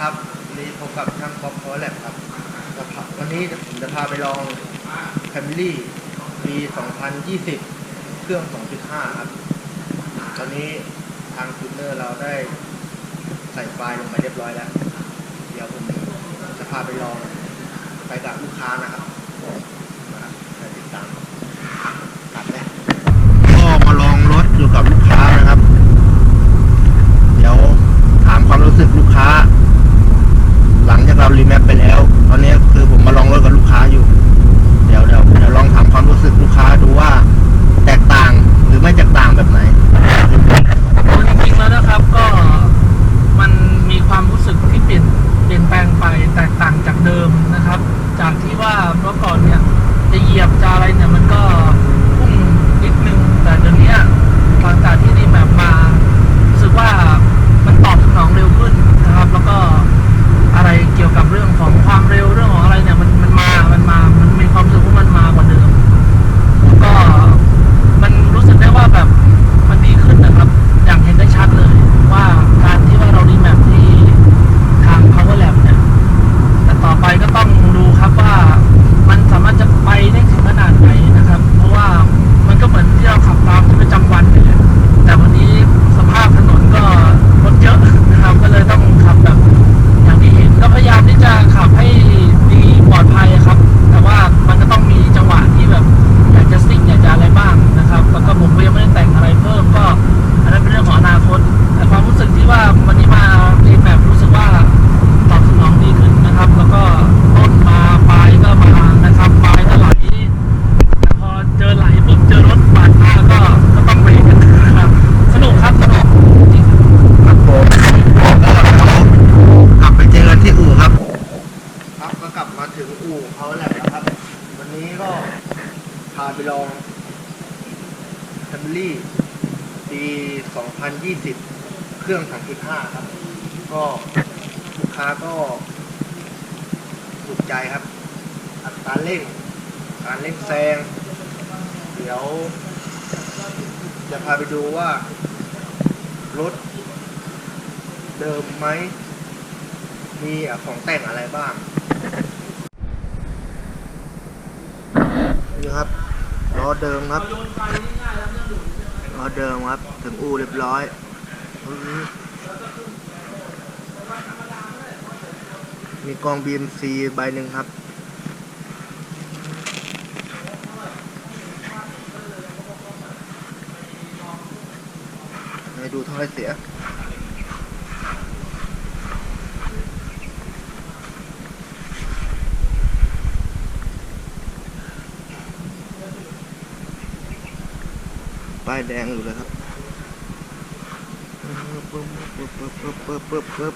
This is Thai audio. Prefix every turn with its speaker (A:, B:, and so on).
A: ครับวันนี้พบกับทางป๊อปพอแลบครับ วันนี้ผมจะพาไปลอง Family ปี 2020 เครื่อง 2.5 ครับ ตอนนี้ทางทูเนอร์เราได้ใส่ไฟล์ลงไปเรียบร้อยแล้ว เดี๋ยวผมจะพาไปลองไปกับลูกค้านะครับ จาก
B: ที่ว่าเมื่อก่อนเนี่ยจะเหยียบจะอะไรเนี่ยมันก็าไปลองแฟมิลี่ปี
A: 2020 เครื่อง 3.5 ครับ ก็ลูกค้าก็ถูกใจครับ อัตราเร่ง การเร่งแซง เดี๋ยว จะพาไปดูว่า รถเดิมไหม มีของแต่งอะไรบ้าง นี่ครับ อเดิมครับรอเดิมครับ ถึงอู่เรียบร้อยมีกอง BMC ใบหนึ่งครับ ให้ดูท่อให้เสีย ป้ายแดงอยู่เลยครับปึ๊บปึ๊บปึ๊บปึ๊บปึ๊บปึ๊บ